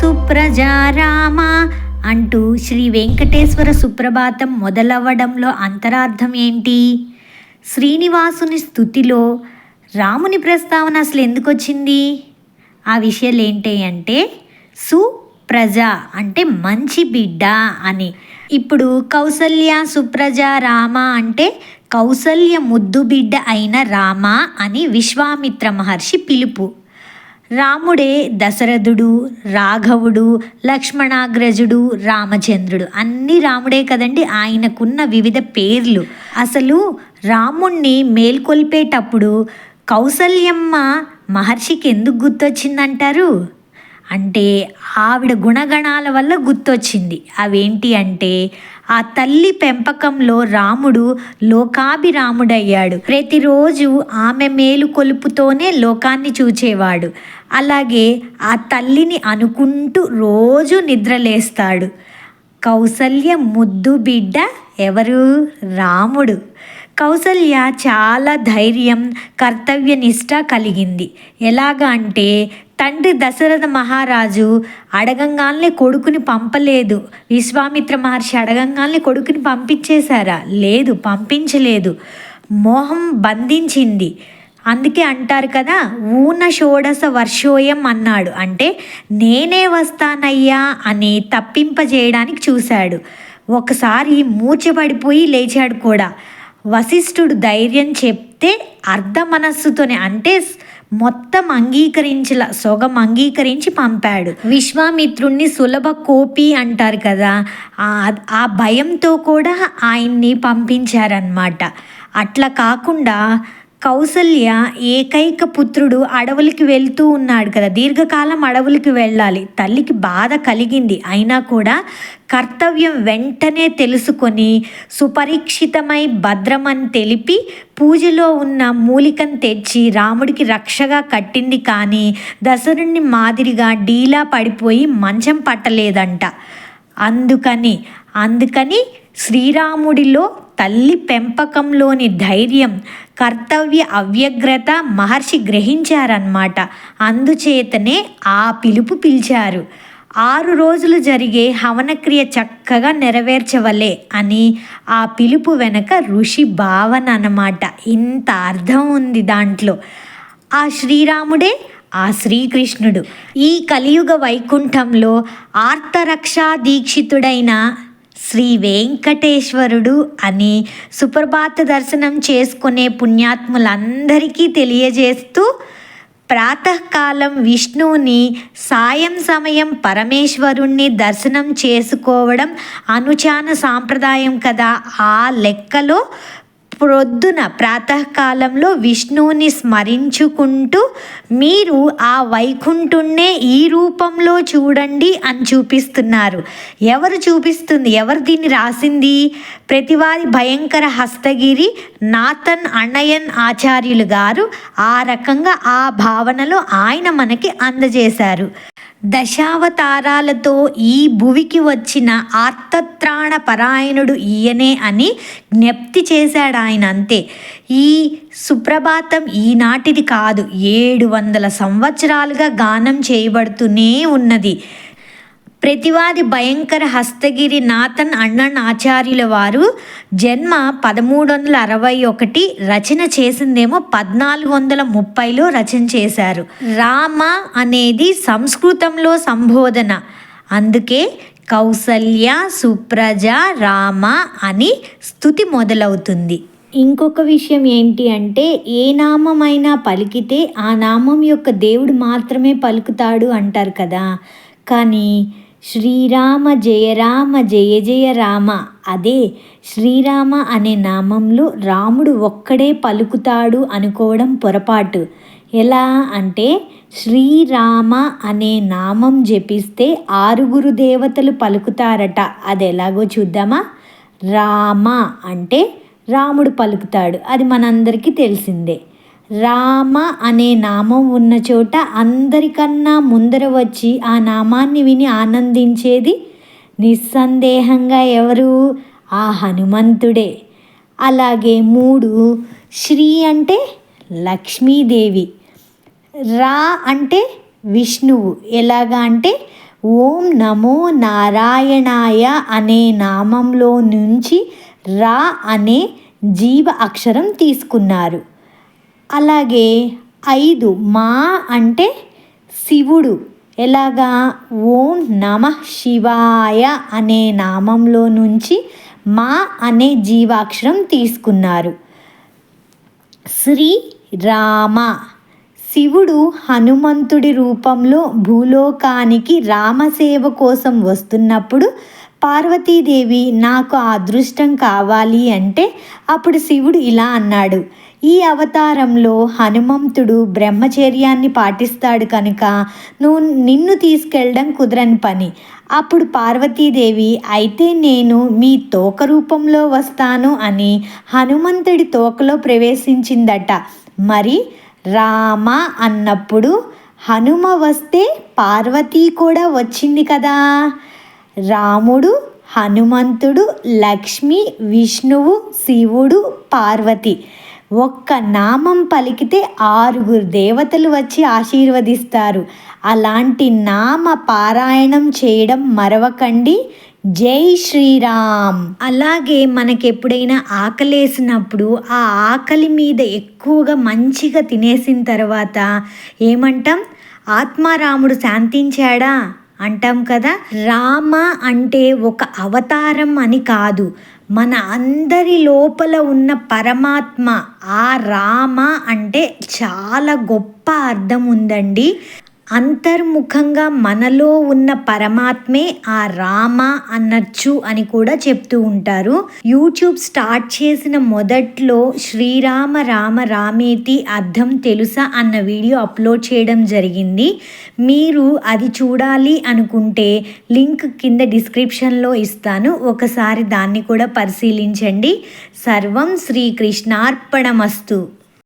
సుప్రజారామ అంటూ శ్రీ వెంకటేశ్వర సుప్రభాతం మొదలవ్వడంలో అంతరార్థం ఏంటి? శ్రీనివాసుని స్థుతిలో రాముని ప్రస్తావన అసలు ఎందుకు వచ్చింది ఆ విషయాలు ఏంటి అంటే సుప్రజ అంటే మంచి బిడ్డ అని. ఇప్పుడు కౌసల్య సుప్రజ రామ అంటే కౌసల్య ముద్దు బిడ్డ అయిన రామ అని విశ్వామిత్ర మహర్షి పిలుపు. రాముడే దశరథుడు రాఘవుడు లక్ష్మణాగ్రజుడు రామచంద్రుడు. అన్నీ రాముడే కదండి ఆయనకున్న వివిధ పేర్లు. అసలు రాముణ్ణి మేల్కొల్పేటప్పుడు కౌసల్యమ్మ మహర్షికి ఎందుకు గుర్తొచ్చిందంటారు? అంటే ఆవిడ గుణగణాల వల్ల గుర్తొచ్చింది. అవేంటి అంటే ఆ తల్లి పెంపకంలో రాముడు లోకాభిరాముడయ్యాడు. ప్రతిరోజు ఆమె మేలు కొలుపుతోనే లోకాన్ని చూచేవాడు. అలాగే ఆ తల్లిని అనుకుంటూ రోజు నిద్రలేస్తాడు. కౌసల్య ముద్దు బిడ్డ ఎవరు? రాముడు. కౌసల్య చాలా ధైర్యం కర్తవ్యనిష్ట కలిగింది. ఎలాగ అంటే తండ్రి దశరథ మహారాజు అడగంగానే కొడుకుని పంపలేదు. విశ్వామిత్ర మహర్షి అడగంగానే కొడుకుని పంపించేశారా? లేదు పంపించలేదు. మోహం బంధించింది. అందుకే అంటారు కదా ఊన షోడశ వర్షోయం అన్నాడు. అంటే నేనే వస్తానయ్యా అని తప్పింపజేయడానికి చూశాడు. ఒకసారి మూర్చబడిపోయి లేచాడు కూడా. వశిష్ఠుడు ధైర్యం చెప్తే అర్ధ మనస్సుతోనే అంటే మొత్తం అంగీకరించల సొగం అంగీకరించి పంపాడు. విశ్వామిత్రుణ్ణి సులభ కోపి అంటారు కదా ఆ భయంతో కూడా ఆయన్ని పంపించారనమాట అట్లా కాకుండా కౌసల్య ఏకైక పుత్రుడు అడవులకి వెళ్తూ ఉన్నాడు కదా. దీర్ఘకాలం అడవులకి వెళ్ళాలి. తల్లికి బాధ కలిగింది. అయినా కూడా కర్తవ్యం వెంటనే తెలుసుకొని సుపరీక్షితమై భద్రమని తెలిపి పూజలో ఉన్న మూలికను తెచ్చి రాముడికి రక్షగా కట్టింది. కానీ దశరుణ్ణి మాదిరిగా డీలా పడిపోయి మంచం పట్టలేదంట. అందుకని అందుకని శ్రీరాముడిలో తల్లి పెంపకంలోని ధైర్యం కర్తవ్య అవ్యగ్రత మహర్షి గ్రహించారన్నమాట. అందుచేతనే ఆ పిలుపు పిలిచారు. ఆరు రోజులు జరిగే హవనక్రియ చక్కగా నెరవేర్చవలే అని ఆ పిలుపు వెనక ఋషి భావన అన్నమాట. ఇంత అర్థం ఉంది దాంట్లో. ఆ శ్రీరాముడే ఆ శ్రీకృష్ణుడు. ఈ కలియుగ వైకుంఠంలో ఆర్తరక్షా దీక్షితుడైన శ్రీ వెంకటేశ్వరుడు అని సుప్రభాత దర్శనం చేసుకునే పుణ్యాత్ములందరికీ తెలియజేస్తూ ప్రాతకాలం విష్ణువుని సాయం సమయం పరమేశ్వరుణ్ణి దర్శనం చేసుకోవడం అనుచాన సాంప్రదాయం కదా ఆ లెక్కలో ప్రొద్దున ప్రాతకాలంలో విష్ణువుని స్మరించుకుంటూ మీరు ఆ వైకుంఠుణ్ణే ఈ రూపంలో చూడండి అని చూపిస్తున్నారు. ఎవరు చూపిస్తుంది? ఎవరు దీన్ని రాసింది? ప్రతివారి భయంకర హస్తగిరి నాథన్ అన్నయన్ ఆచార్యులు గారు ఆ రకంగా ఆ భావనలో ఆయన మనకి అందజేశారు. దశావతారాలతో ఈ భువికి వచ్చిన ఆర్తత్రాణ పరాయణుడు ఈయనే అని జ్ఞప్తి చేశాడు ఆయన అంతే. ఈ సుప్రభాతం ఈనాటిది కాదు. ఏడు వందల సంవత్సరాలుగా గానం చేయబడుతూనే ఉన్నది. ప్రతివాది భయంకర హస్తగిరి నాథన్ అన్నన్ ఆచార్యుల వారు జన్మ పదమూడు వందల అరవై ఒకటి రచన చేసిందేమో పద్నాలుగు వందల ముప్పైలో రచన చేశారు. రామ అనేది సంస్కృతంలో సంబోధన. అందుకే కౌసల్య సుప్రజ రామ అని స్థుతి మొదలవుతుంది. ఇంకొక విషయం ఏంటి అంటే ఏ నామమైనా పలికితే ఆ నామం యొక్క దేవుడు మాత్రమే పలుకుతాడు అంటారు కదా. కానీ శ్రీరామ జయ రామ జయ జయ రామ. అదే శ్రీరామ అనే నామంలో రాముడు ఒక్కడే పలుకుతాడు అనుకోవడం పొరపాటు. ఎలా అంటే శ్రీరామ అనే నామం జపిస్తే ఆరుగురు దేవతలు పలుకుతారట. అది ఎలాగో చూద్దామా? రామ అంటే రాముడు పలుకుతాడు. అది మనందరికీ తెలిసిందే. రామ అనే నామం ఉన్న చోట అందరికన్నా ముందర వచ్చి ఆ నామాన్ని విని ఆనందించేది నిస్సందేహంగా ఎవరు? ఆ హనుమంతుడే. అలాగే మూడు శ్రీ అంటే లక్ష్మీదేవి. రా అంటే విష్ణువు. ఎలాగా అంటే ఓం నమో నారాయణాయ అనే నామంలో నుంచి రా అనే జీవ అక్షరం తీసుకున్నారు. అలాగే ఐదు మా అంటే శివుడు. ఎలాగా? ఓం నమ శివాయ అనే నామంలో నుంచి మా అనే జీవాక్షరం తీసుకున్నారు. శ్రీ రామ. శివుడు హనుమంతుడి రూపంలో భూలోకానికి రామసేవ కోసం వస్తున్నప్పుడు పార్వతీదేవి నాకు ఆ అదృష్టం కావాలి అంటే అప్పుడు శివుడు ఇలా అన్నాడు. ఈ అవతారంలో హనుమంతుడు బ్రహ్మచర్యాన్ని పాటిస్తాడు కనుక నువ్వు నిన్ను తీసుకెళ్ళడం కుదరని పని. అప్పుడు పార్వతీదేవి అయితే నేను మీ తోక రూపంలో వస్తాను అని హనుమంతుడి తోకలో ప్రవేశించిందట. మరి రామ అన్నప్పుడు హనుమ వస్తే పార్వతీ కూడా వచ్చింది కదా. రాముడు హనుమంతుడు లక్ష్మి విష్ణువు శివుడు పార్వతి. ఒక్క నామం పలికితే ఆరుగురు దేవతలు వచ్చి ఆశీర్వదిస్తారు. అలాంటి నామ పారాయణం చేయడం మరవకండి. జై శ్రీరామ్. అలాగే మనకి ఎప్పుడైనా ఆకలేసినప్పుడు ఆ ఆకలి మీద ఎక్కువగా మంచిగా తినేసిన తర్వాత ఏమంటాం? ఆత్మారాముడు శాంతించాడా? అంటాం కదా? రామ అంటే ఒక అవతారం అని కాదు. మన అందరి లోపల ఉన్న పరమాత్మ ఆ రామ అంటే చాలా గొప్ప అర్థం ఉందండి అంతర్ముఖంగా మనలో ఉన్న పరమాత్మే ఆ రామ అనొచ్చు అని కూడా చెప్తూ ఉంటారు. యూట్యూబ్ స్టార్ట్ చేసిన మొదట్లో శ్రీరామ రామ రామేతి అర్థం తెలుసా అన్న వీడియో అప్లోడ్ చేయడం జరిగింది. మీరు అది చూడాలి అనుకుంటే లింక్ కింద డిస్క్రిప్షన్లో ఇస్తాను. ఒకసారి దాన్ని కూడా పరిశీలించండి. సర్వం శ్రీకృష్ణార్పణమస్తు.